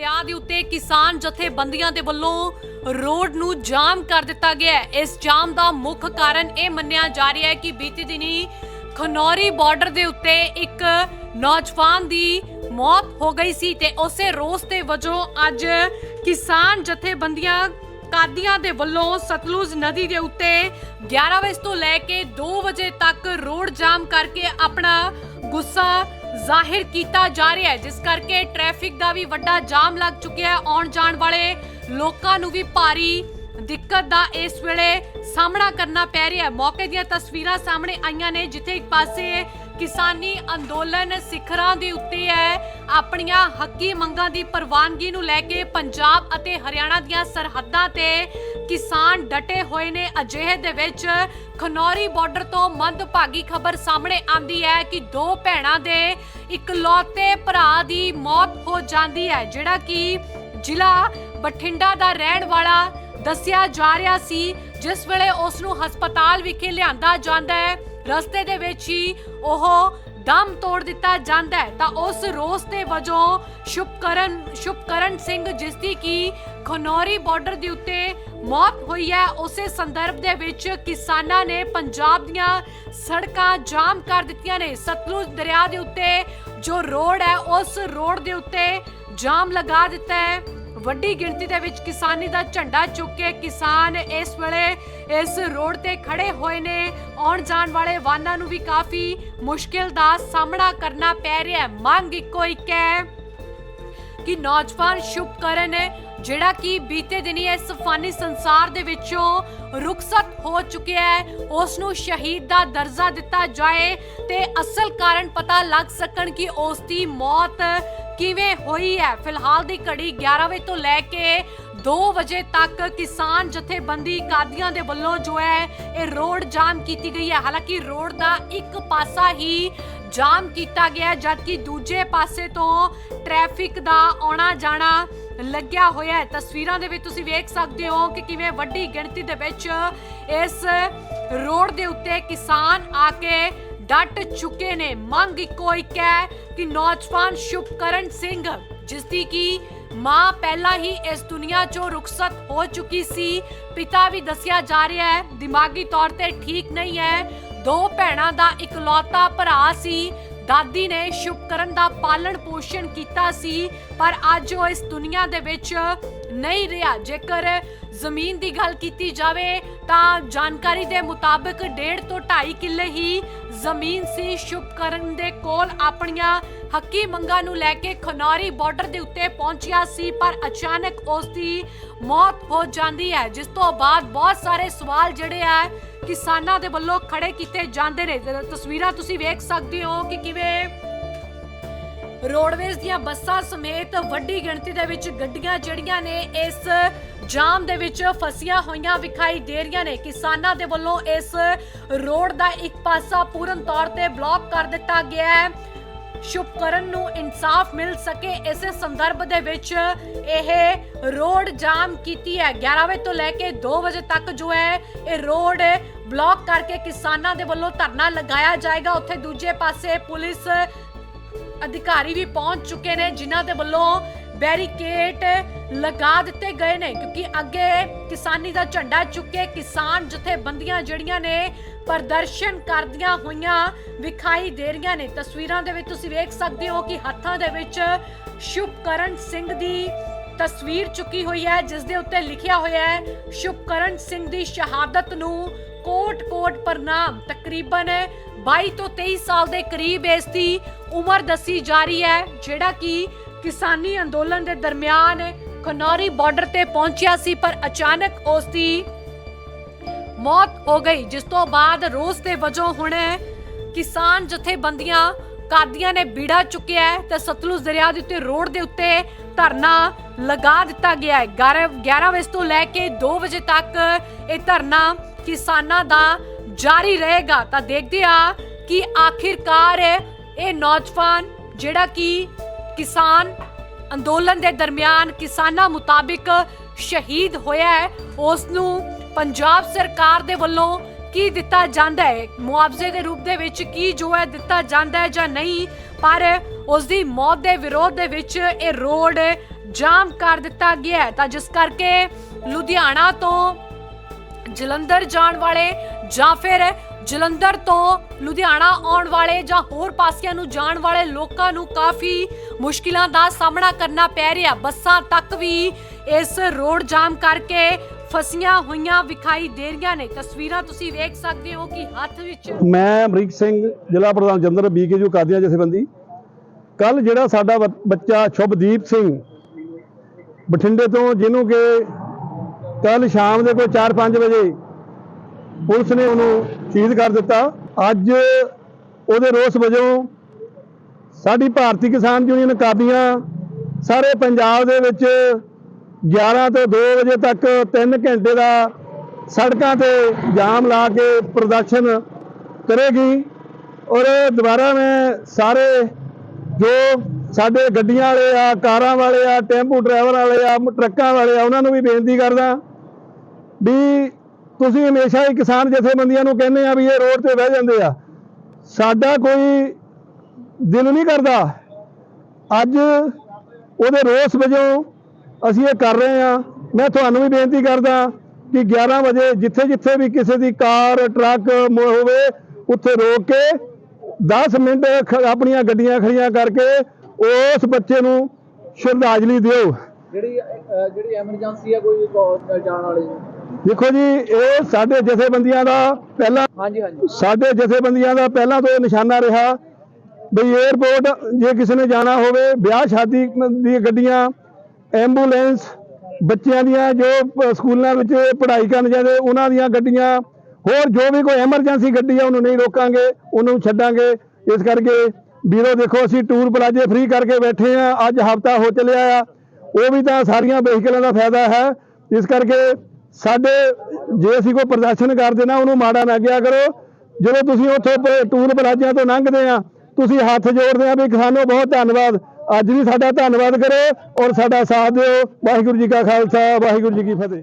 ਦਰਿਆ ਦੇ ਉੱਤੇ ਕਿਸਾਨ ਜਥੇਬੰਦੀਆਂ ਦੇ ਵੱਲੋਂ ਰੋਡ ਨੂੰ ਜਾਮ ਕਰ ਦਿੱਤਾ ਗਿਆ ਹੈ। ਇਸ ਜਾਮ ਦਾ ਮੁੱਖ ਕਾਰਨ ਇਹ ਮੰਨਿਆ ਜਾ ਰਿਹਾ ਹੈ ਕਿ ਬੀਤੀ ਦਿਨੀ ਖਨੌਰੀ ਬਾਰਡਰ ਦੇ ਉੱਤੇ ਇੱਕ ਨੌਜਵਾਨ ਦੀ ਮੌਤ ਹੋ ਗਈ ਸੀ ਤੇ ਉਸੇ ਰੋਸ ਦੇ ਵਜੋਂ ਅੱਜ ਕਿਸਾਨ ਜਥੇਬੰਦੀਆਂ ਕਾਦੀਆਂ ਦੇ ਵੱਲੋਂ ਸਤਲੁਜ ਨਦੀ ਦੇ ਉੱਤੇ 11 ਵਜੇ ਤੋਂ ਲੈ ਕੇ 2 ਵਜੇ ਤੱਕ ਰੋਡ ਜਾਮ ਕਰਕੇ ਆਪਣਾ ਗੁੱਸਾ ਜ਼ਾਹਿਰ ਕੀਤਾ ਜਾ ਰਿਹਾ ਹੈ, ਜਿਸ ਕਰਕੇ ਟ੍ਰੈਫਿਕ ਦਾ ਵੀ ਵੱਡਾ ਜਾਮ ਲੱਗ ਚੁੱਕਿਆ ਹੈ। ਆਉਣ ਜਾਣ ਵਾਲੇ ਲੋਕਾਂ ਨੂੰ ਵੀ ਭਾਰੀ ਦਿੱਕਤ ਦਾ ਇਸ ਵੇਲੇ ਸਾਹਮਣਾ ਕਰਨਾ ਪੈ ਰਿਹਾ ਹੈ। ਮੌਕੇ ਦੀਆਂ ਤਸਵੀਰਾਂ ਸਾਹਮਣੇ ਆਈਆਂ ਨੇ, ਜਿੱਥੇ ਇੱਕ ਪਾਸੇ ਕਿਸਾਨੀ ਅੰਦੋਲਨ ਸਿਖਰਾਂ ਦੇ ਉੱਤੇ ਹੈ। ਆਪਣੀਆਂ ਹੱਕੀ ਮੰਗਾਂ ਦੀ ਪ੍ਰਵਾਨਗੀ ਨੂੰ ਲੈ ਕੇ ਪੰਜਾਬ ਅਤੇ ਹਰਿਆਣਾ ਦੀਆਂ ਸਰਹੱਦਾਂ ਤੇ ਕਿਸਾਨ ਡਟੇ ਹੋਏ ਨੇ। ਅਜਿਹੇ ਦੇ ਵਿੱਚ ਖਨੌਰੀ ਬਾਰਡਰ ਤੋਂ ਮੰਦਭਾਗੀ ਖਬਰ ਸਾਹਮਣੇ ਆਂਦੀ ਹੈ ਕਿ ਦੋ ਭੈਣਾਂ ਦੇ ਇਕਲੌਤੇ ਭਰਾ ਦੀ ਮੌਤ ਹੋ ਜਾਂਦੀ ਹੈ, ਜਿਹੜਾ ਕਿ ਜ਼ਿਲ੍ਹਾ ਬਠਿੰਡਾ ਦਾ ਰਹਿਣ ਵਾਲਾ ਦੱਸਿਆ ਜਾ ਰਿਹਾ ਸੀ, ਜਿਸ ਵੇਲੇ ਉਸ ਨੂੰ ਹਸਪਤਾਲ ਵਿਖੇ ਲਿਆਂਦਾ ਜਾਂਦਾ ਹੈ। ਰਸਤੇ ਦੇ ਵਿੱਚ ਹੀ ਉਹ ਦਮ ਤੋੜ ਦਿੱਤਾ ਜਾਂਦਾ ਹੈ। ਤਾਂ ਉਸ ਰੋਸ ਦੇ ਵਜੋਂ ਸ਼ੁਭਕਰਨ ਸ਼ੁਭਕਰਨ ਸਿੰਘ ਜਿਸ ਦੀ ਕੀ ਖਨੌਰੀ ਬਾਰਡਰ ਦੇ ਉੱਤੇ ਮੌਤ ਹੋਈ ਹੈ, ਉਸੇ ਸੰਦਰਭ ਦੇ ਵਿੱਚ ਕਿਸਾਨਾਂ ਨੇ ਪੰਜਾਬ ਦੀਆਂ ਸੜਕਾਂ ਜਾਮ ਕਰ ਦਿੱਤੀਆਂ ਨੇ। ਸਤਲੁਜ ਦਰਿਆ ਦੇ ਉੱਤੇ ਜੋ ਰੋਡ ਹੈ, ਉਸ ਰੋਡ ਦੇ ਉੱਤੇ ਜਾਮ ਲਗਾ ਦਿੱਤਾ ਹੈ। ਵੱਡੀ ਗਿਣਤੀ ਦੇ ਵਿੱਚ ਕਿਸਾਨੀ ਦਾ ਝੰਡਾ ਚੁੱਕ ਕੇ ਕਿਸਾਨ ਇਸ ਵੇਲੇ ਇਸ ਰੋਡ ਤੇ ਖੜੇ ਹੋਏ ਨੇ। ਆਉਣ ਜਾਣ ਵਾਲੇ ਵਾਹਨਾਂ ਨੂੰ ਵੀ ਕਾਫੀ ਮੁਸ਼ਕਿਲ ਦਾ ਸਾਹਮਣਾ ਕਰਨਾ ਪੈ ਰਿਹਾ ਹੈ। ਮੰਗ ਇੱਕੋ ਇੱਕ ਹੈ ਕਿ ਨੌਜਵਾਨ ਸ਼ੁਭਕਰਨ ਜਿਹੜਾ ਕਿ ਬੀਤੇ ਦਿਨੀ ਇਸ ਫਾਨੀ ਸੰਸਾਰ ਦੇ ਵਿੱਚੋਂ ਰੁਖਸਤ ਹੋ ਚੁੱਕਿਆ ਹੈ ਉਸ ਨੂੰ ਸ਼ਹੀਦ ਦਾ ਦਰਜਾ ਦਿੱਤਾ ਜਾਏ ਤੇ ਅਸਲ ਕਾਰਨ ਪਤਾ ਲੱਗ ਸਕਣ ਕਿ ਉਸ ਦੀ ਮੌਤ ਕਿਵੇਂ ਹੋਈ ਹੈ। ਫਿਲਹਾਲ ਦੀ ਘੜੀ 11 ਵਜੇ ਤੋਂ ਲੈ ਕੇ 2 ਵਜੇ ਤੱਕ ਕਿਸਾਨ ਜਥੇਬੰਦੀ ਕਾਦੀਆਂ ਦੇ ਵੱਲੋਂ ਜੋ ਹੈ, ਇਹ ਰੋਡ ਜਾਮ ਕੀਤੀ ਗਈ ਹੈ। ਹਾਲਾਂਕਿ ਰੋਡ ਦਾ ਇੱਕ ਪਾਸਾ ਹੀ ਜਾਮ ਕੀਤਾ ਗਿਆ ਜਦਕਿ ਦੂਜੇ ਪਾਸੇ ਤੋਂ ਟ੍ਰੈਫਿਕ ਦਾ ਆਉਣਾ ਜਾਣਾ ਲੱਗਿਆ ਹੋਇਆ ਹੈ। ਤਸਵੀਰਾਂ ਦੇ ਵਿੱਚ ਤੁਸੀਂ ਵੇਖ ਸਕਦੇ ਹੋ ਕਿ ਕਿਵੇਂ ਵੱਡੀ ਗਿਣਤੀ ਦੇ ਵਿੱਚ ਇਸ ਰੋਡ ਦੇ ਉੱਤੇ ਕਿਸਾਨ ਆ ਕੇ ਡਟ ਚੁੱਕੇ ਨੇ। ਮੰਗ ਇੱਕੋ ਇੱਕ ਹੈ ਕਿ ਨੌਜਵਾਨ ਸ਼ੁਭਕਰਨ ਸਿੰਘ, ਜਿਸ ਦੀ ਕੀ ਮਾਂ ਪਹਿਲਾਂ ਹੀ ਇਸ ਦੁਨੀਆ 'ਚੋਂ ਰੁਖਸਤ ਹੋ ਚੁੱਕੀ ਸੀ, ਪਿਤਾ ਵੀ ਦੱਸਿਆ ਜਾ ਰਿਹਾ ਹੈ, ਦਿਮਾਗੀ ਤੌਰ ਤੇ ਠੀਕ ਨਹੀਂ ਹੈ। ਦੋ ਭੈਣਾਂ ਦਾ ਇਕਲੌਤਾ ਭਰਾ ਸੀ। ਦਾਦੀ ਨੇ ਸ਼ੁਭਕਰਨ ਦਾ ਪਾਲਣ ਪੋਸ਼ਣ ਕੀਤਾ ਸੀ, ਪਰ ਅੱਜ ਉਹ ਇਸ ਦੁਨੀਆ ਦੇ ਵਿੱਚ ਨਹੀਂ ਰਿਹਾ। ਜੇਕਰ ਜ਼ਮੀਨ ਦੀ ਗੱਲ ਕੀਤੀ ਜਾਵੇ, ਤਾਂ ਜਾਣਕਾਰੀ ਦੇ ਮੁਤਾਬਕ 1.5 ਤੋਂ 2.5 ਕਿੱਲੇ ਹੀ ਜ਼ਮੀਨ ਸੀ ਸ਼ੁਭਕਰਨ ਦੇ ਕੋਲ। ਆਪਣੀਆਂ ਹੱਕੀ ਮੰਗਾਂ ਨੂੰ ਲੈ ਕੇ ਖਨੌਰੀ ਬਾਰਡਰ ਦੇ ਉੱਤੇ ਪਹੁੰਚਿਆ ਸੀ, ਪਰ ਅਚਾਨਕ ਉਸ ਦੀ ਮੌਤ ਹੋ ਜਾਂਦੀ ਹੈ, ਜਿਸ ਤੋਂ ਬਾਅਦ ਬਹੁਤ ਸਾਰੇ ਸਵਾਲ ਜਿਹੜੇ ਆ ਕਿਸਾਨਾਂ ਦੇ ਵੱਲੋਂ ਖੜੇ ਕੀਤੇ ਜਾਂਦੇ ਨੇ। ਤਸਵੀਰਾਂ ਤੁਸੀਂ ਵੇਖ ਸਕਦੇ ਹੋ ਕਿ ਕਿਵੇਂ ਰੋਡਵੇਜ਼ ਦੀਆਂ ਬੱਸਾਂ ਸਮੇਤ ਵੱਡੀ ਗਿਣਤੀ ਦੇ ਵਿੱਚ ਗੱਡੀਆਂ ਜਿਹੜੀਆਂ ਨੇ ਇਸ ਜਾਮ ਦੇ ਵਿੱਚ ਫਸੀਆਂ ਹੋਈਆਂ ਵਿਖਾਈ ਦੇ ਰਹੀਆਂ ਨੇ। ਕਿਸਾਨਾਂ ਦੇ ਵੱਲੋਂ ਇਸ ਰੋਡ ਦਾ ਇੱਕ ਪਾਸਾ ਪੂਰਨ ਤੌਰ ਤੇ ਬਲੌਕ ਕਰ ਦਿੱਤਾ ਗਿਆ ਹੈ। ਸ਼ੁਭਕਰਨ ਨੂੰ ਇਨਸਾਫ ਮਿਲ ਸਕੇ, ਇਸੇ ਸੰਦਰਭ ਦੇ ਵਿੱਚ ਇਹ ਰੋਡ ਜਾਮ ਕੀਤੀ ਹੈ। 11 ਵਜੇ ਤੋਂ ਲੈ ਕੇ 2 ਵਜੇ ਤੱਕ ਜੋ ਹੈ, ਇਹ ਰੋਡ ਬਲੌਕ ਕਰਕੇ ਕਿਸਾਨਾਂ ਦੇ ਵੱਲੋਂ ਧਰਨਾ ਲਗਾਇਆ ਜਾਏਗਾ। ਉੱਥੇ ਦੂਜੇ ਪਾਸੇ ਪੁਲਿਸ ਅਧਿਕਾਰੀ ਵੀ ਪਹੁੰਚ ਚੁੱਕੇ ਨੇ, ਜਿਨ੍ਹਾਂ ਦੇ ਵੱਲੋਂ ਬੈਰੀਕੇਡ ਲਗਾ ਦਿੱਤੇ ਗਏ ਨੇ, ਕਿਉਂਕਿ ਅੱਗੇ ਕਿਸਾਨੀ ਦਾ ਝੰਡਾ ਚੁੱਕੇ ਕਿਸਾਨ ਜਥੇਬੰਦੀਆਂ ਜਿਹੜੀਆਂ ਨੇ ਪ੍ਰਦਰਸ਼ਨ ਕਰਦੀਆਂ ਹੋਈਆਂ ਵਿਖਾਈ ਦੇ ਰਹੀਆਂ ਨੇ। ਤਸਵੀਰਾਂ ਦੇ ਵਿੱਚ ਤੁਸੀਂ ਵੇਖ ਸਕਦੇ ਹੋ ਕਿ ਹੱਥਾਂ ਦੇ ਵਿੱਚ ਸ਼ੁਭਕਰਨ ਸਿੰਘ ਦੀ ਤਸਵੀਰ ਚੁੱਕੀ ਹੋਈ ਹੈ, ਜਿਸ ਦੇ ਉੱਤੇ ਲਿਖਿਆ ਹੋਇਆ ਹੈ, ਸ਼ੁਭਕਰਨ ਸਿੰਘ ਦੀ ਸ਼ਹਾਦਤ ਨੂੰ ਕੋਟ-ਕੋਟ ਪ੍ਰਣਾਮ। ਤਕਰੀਬਨ 22 ਤੋਂ 23 ਸਾਲ ਦੇ ਕਰੀਬ ਇਸ ਦੀ ਉਮਰ ਦੱਸੀ ਜਾ ਰਹੀ ਹੈ, ਜਿਹੜਾ ਕਿ ਕਿਸਾਨੀ ਅੰਦੋਲਨ ਦੇ ਦਰਮਿਆਨ ਖਨੌਰੀ ਬਾਰਡਰ ਤੇ ਪਹੁੰਚਿਆ ਸੀ, ਪਰ ਅਚਾਨਕ ਉਸ ਦੀ ਮੌਤ ਹੋ ਗਈ, ਜਿਸ ਤੋਂ ਬਾਅਦ ਰੋਸ ਦੇ ਵਜੋਂ ਹੁਣ ਕਿਸਾਨ ਜਥੇਬੰਦੀਆਂ ਕਾਦੀਆਂ ਨੇ ਬੀੜਾ ਚੁੱਕਿਆ ਹੈ ਤੇ ਸਤਲੁਜ ਦਰਿਆ ਦੇ ਉੱਤੇ, ਰੋਡ ਦੇ ਉੱਤੇ ਧਰਨਾ ਲਗਾ ਦਿੱਤਾ ਗਿਆ ਹੈ। 11 ਵਜੇ ਤੋਂ ਲੈ ਕੇ 2 ਵਜੇ ਤੱਕ ਇਹ ਧਰਨਾ ਕਿਸਾਨਾਂ ਦਾ ਜਾਰੀ ਰਹੇਗਾ। ਤਾਂ ਦੇਖਦੇ ਆ ਕਿ ਆਖਿਰਕਾਰ ਇਹ ਨੌਜਵਾਨ ਜਿਹੜਾ ਕਿ ਕਿਸਾਨ ਅੰਦੋਲਨ ਦੇ ਦਰਮਿਆਨ ਕਿਸਾਨਾਂ ਮੁਤਾਬਿਕ ਸ਼ਹੀਦ ਹੋਇਆ ਹੈ। ਉਸ ਨੂੰ ਪੰਜਾਬ ਸਰਕਾਰ ਦੇ ਵੱਲੋਂ ਕੀ ਦਿੱਤਾ ਜਾਂਦਾ ਹੈ? ਮੁਆਵਜ਼ੇ ਦੇ ਰੂਪ ਦੇ ਵਿੱਚ ਕੀ ਜੋ ਹੈ ਦਿੱਤਾ ਜਾਂਦਾ ਹੈ ਜਾਂ ਨਹੀਂ? ਪਰ ਉਸ ਦੀ ਮੌਤ ਦੇ ਵਿਰੋਧ ਦੇ ਵਿੱਚ ਇਹ ਰੋਡ ਜਾਮ ਕਰ ਦਿੱਤਾ ਗਿਆ ਹੈ। ਤਾਂ ਜਿਸ ਕਰਕੇ ਲੁਧਿਆਣਾ ਤੋਂ ਜਲੰਧਰ ਜਾਣ ਵਾਲੇ ਜਾਂ ਫਿਰ ਜਲੰਧਰ ਤੋਂ ਲੁਧਿਆਣਾ ਆਉਣ ਵਾਲੇ ਜਾਂ ਹੋਰ ਪਾਸਿਆਂ ਨੂੰ ਜਾਣ ਵਾਲੇ ਲੋਕਾਂ ਨੂੰ ਕਾਫੀ ਮੁਸ਼ਕਿਲਾਂ ਦਾ ਸਾਹਮਣਾ ਕਰਨਾ ਪੈ ਰਿਹਾ। ਬੱਸਾਂ ਤੱਕ ਵੀ ਇਸ ਰੋਡ ਜਾਮ ਕਰਕੇ ਫਸੀਆਂ ਹੋਈਆਂ ਵਿਖਾਈ ਦੇ ਰਹੀਆਂ ਨੇ। ਤਸਵੀਰਾਂ ਤੁਸੀਂ ਵੇਖ ਸਕਦੇ ਹੋ ਕਿ ਹੱਥ ਵਿੱਚ ਮੈਂ ਅਮਰੀਕ ਸਿੰਘ, ਜ਼ਿਲ੍ਹਾ ਪ੍ਰਧਾਨ ਜੰਦਰ ਬੀਕੇਯੂ ਕਾਦੀਆਂ ਜਥੇਬੰਦੀ। ਕੱਲ ਜਿਹੜਾ ਸਾਡਾ ਬੱਚਾ ਸ਼ੁਭਦੀਪ ਸਿੰਘ ਬਠਿੰਡੇ ਤੋਂ, ਜਿਹਨੂੰ ਕਿ ਕੱਲ ਸ਼ਾਮ ਦੇ ਕੋਈ 4-5 ਵਜੇ ਪੁਲਿਸ ਨੇ ਉਹਨੂੰ ਸ਼ਹੀਦ ਕਰ ਦਿੱਤਾ। ਅੱਜ ਉਹਦੇ ਰੋਸ ਵਜੋਂ ਸਾਡੀ ਭਾਰਤੀ ਕਿਸਾਨ ਯੂਨੀਅਨ ਕਾਦੀਆਂ ਸਾਰੇ ਪੰਜਾਬ ਦੇ ਵਿੱਚ 11 ਤੋਂ 2 ਵਜੇ ਤੱਕ 3 ਘੰਟੇ ਦਾ ਸੜਕਾਂ ਤੇ ਜਾਮ ਲਾ ਕੇ ਪ੍ਰਦਰਸ਼ਨ ਕਰੇਗੀ। ਔਰ ਦੁਬਾਰਾ ਮੈਂ ਸਾਰੇ ਜੋ ਸਾਡੇ ਗੱਡੀਆਂ ਵਾਲੇ ਆ, ਕਾਰਾਂ ਵਾਲੇ ਆ, ਟੈਂਪੂ ਡਰਾਈਵਰ ਵਾਲੇ ਆ, ਟਰੱਕਾਂ ਵਾਲੇ ਆ, ਉਹਨਾਂ ਨੂੰ ਵੀ ਬੇਨਤੀ ਕਰਦਾ ਵੀ ਤੁਸੀਂ ਹਮੇਸ਼ਾ ਹੀ ਕਿਸਾਨ ਜਥੇਬੰਦੀਆਂ ਨੂੰ ਕਹਿੰਦੇ ਆ ਵੀ ਇਹ ਰੋਡ ਤੇ ਬਹਿ ਜਾਂਦੇ ਆ। ਸਾਡਾ ਕੋਈ ਦਿਲ ਨਹੀਂ ਕਰਦਾ। ਅੱਜ ਉਹਦੇ ਰੋਸ ਵਜੋਂ ਅਸੀਂ ਇਹ ਕਰ ਰਹੇ ਹਾਂ ਮੈਂ ਤੁਹਾਨੂੰ ਵੀ ਬੇਨਤੀ ਕਰਦਾ ਕਿ 11 ਵਜੇ ਜਿੱਥੇ ਜਿੱਥੇ ਵੀ ਕਿਸੇ ਦੀ ਕਾਰ, ਟਰੱਕ ਹੋਵੇ, ਉੱਥੇ ਰੋਕ ਕੇ 10 ਮਿੰਟ ਖ- ਆਪਣੀਆਂ ਗੱਡੀਆਂ ਖੜੀਆਂ ਕਰਕੇ ਉਸ ਬੱਚੇ ਨੂੰ ਸ਼ਰਧਾਂਜਲੀ ਦਿਓ। ਜਿਹੜੀ ਜਿਹੜੀ ਐਮਰਜੈਂਸੀ ਆ, ਕੋਈ ਜਾਣ ਵਾਲੀ? ਦੇਖੋ ਜੀ ਇਹ ਸਾਡੇ ਜਥੇਬੰਦੀਆਂ ਦਾ ਪਹਿਲਾਂ ਹਾਂਜੀ ਹਾਂਜੀ। ਸਾਡੇ ਜਥੇਬੰਦੀਆਂ ਦਾ ਪਹਿਲਾਂ ਤੋਂ ਇਹ ਨਿਸ਼ਾਨਾ ਰਿਹਾ ਬਈ 에어ਪੋਰਟ ਜੇ ਕਿਸੇ ਨੇ ਜਾਣਾ ਹੋਵੇ ਵਿਆਹ ਸ਼ਾਦੀ ਦੀਆਂ ਗੱਡੀਆਂ ਐਂਬੂਲੈਂਸ ਬੱਚਿਆਂ ਦੀਆਂ ਜੋ ਸਕੂਲਾਂ ਵਿੱਚ ਪੜ੍ਹਾਈ ਕਰਨ ਜਾਂਦੇ ਉਹਨਾਂ ਦੀਆਂ ਗੱਡੀਆਂ ਹੋਰ ਜੋ ਵੀ ਕੋਈ ਐਮਰਜੈਂਸੀ ਗੱਡੀ ਆ ਉਹਨੂੰ ਨਹੀਂ ਰੋਕਾਂਗੇ ਉਹਨੂੰ ਛੱਡਾਂਗੇ। ਇਸ ਕਰਕੇ ਵੀਰੋ ਦੇਖੋ ਅਸੀਂ ਟੂਰ ਪਲਾਜੇ ਫ੍ਰੀ ਕਰਕੇ ਬੈਠੇ ਆ ਅੱਜ ਹਫਤਾ ਹੋ ਚੱਲਿਆ ਆ। ਉਹ ਵੀ ਤਾਂ ਸਾਰੀਆਂ ਵਹੀਕਲਾਂ ਦਾ ਫਾਇਦਾ ਹੈ। ਇਸ ਕਰਕੇ ਸਾਡੇ ਜੇ ਅਸੀਂ ਕੋਈ ਪ੍ਰਦਰਸ਼ਨ ਕਰਦੇ ਨਾ, ਉਹਨੂੰ ਮਾੜਾ ਨਾ ਕਿਹਾ ਕਰੋ। ਜਦੋਂ ਤੁਸੀਂ ਉੱਥੇ ਟੂਰ ਪਲਾਜ਼ਿਆਂ ਤੋਂ ਲੰਘਦੇ ਆ, ਤੁਸੀਂ ਹੱਥ ਜੋੜਦੇ ਆ ਵੀ ਸਾਨੂੰ ਬਹੁਤ ਧੰਨਵਾਦ। ਅੱਜ ਵੀ ਸਾਡਾ ਧੰਨਵਾਦ ਕਰੋ ਔਰ ਸਾਡਾ ਸਾਥ ਦਿਓ। ਵਾਹਿਗੁਰੂ ਜੀ ਕਾ ਖਾਲਸਾ, ਵਾਹਿਗੁਰੂ ਜੀ ਕੀ ਫਤਿਹ।